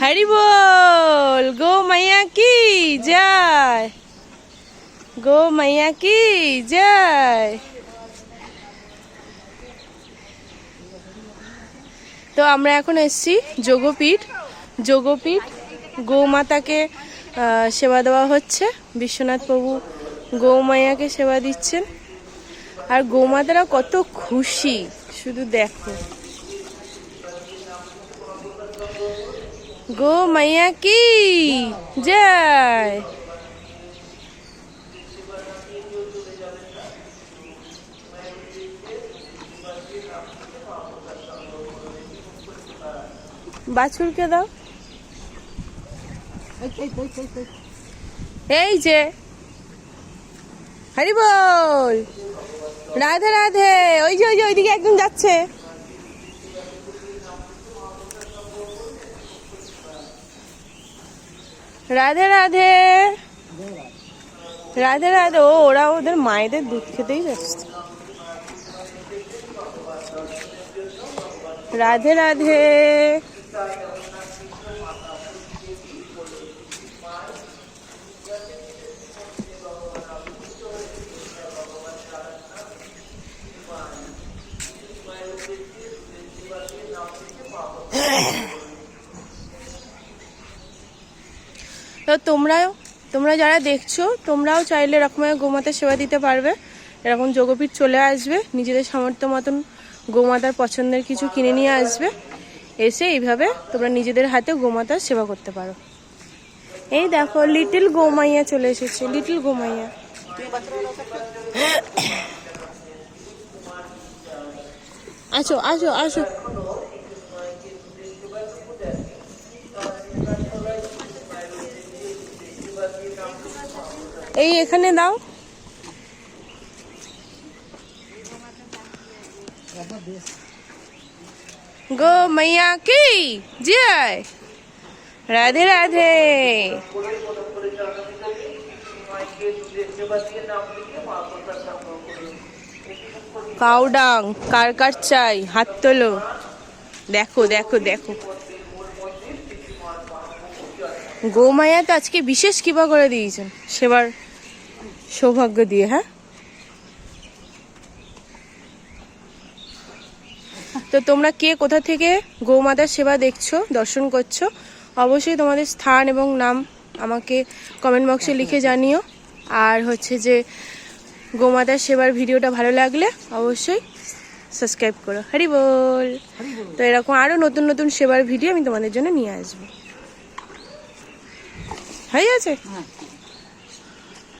হরি বল, গো মাইয়া কি যায় গো মাইয়া কি যায় তো আমরা এখন এসেছি যোগপীঠ যোগপীঠ, গৌমাতাকে সেবা দেওয়া হচ্ছে। বিশ্বনাথ প্রভু গৌমাইয়াকে সেবা দিচ্ছেন। আর গৌমাতারা কত খুশি, শুধু দেখো। গো মাইয়া কি? যায় বাছুরকে দাও। এই যে। হরি বল রাধে রাধে। ওই যে ওই যে, ওইদিকে একদম যাচ্ছে। রাধে রাধে। রাধে রাধে। ও ওরা ওদের মায়েদের দুধ খেতেই ব্যস্ত রাধে রাধে। তো তোমরাও, তোমরা যারা দেখছ, তোমরাও চাইলে এরকমের গোমাতার সেবা দিতে পারবে। এরকম যোগপীঠ চলে আসবে, নিজেদের সামর্থ্য মতন গোমাতার পছন্দের কিছু কিনে নিয়ে আসবে। এসে এইভাবে তোমরা নিজেদের হাতে গোমাতার সেবা করতে পারো। এই দেখো লিটল গোমাইয়া চলে এসেছে লিটল গোমাইয়া। আসো আসো আসো এই এখানে দাও। গো মাইয়া, কি? জয় রাধে রাধে। কাউডাং কার কার চাই? হাত তোলো। দেখো দেখো দেখো। গোমায়া তো আজকে বিশেষ কিবা করে দিয়েছেন। সেবার সৌভাগ্য দিয়ে হ্যাঁ? তো তোমরা কে কোথা থেকে গৌমাতার সেবা দেখছ, দর্শন করছ, অবশ্যই তোমাদের স্থান এবং নাম আমাকে কমেন্ট বক্সে লিখে জানিও। আর হচ্ছে যে গোমাতার সেবার ভিডিওটা ভালো লাগলে অবশ্যই সাবস্ক্রাইব করো। হরি বল। তো এরকম আরও নতুন নতুন সেবার ভিডিও আমি তোমাদের জন্য নিয়ে আসব। হয়ে হ্যাঁ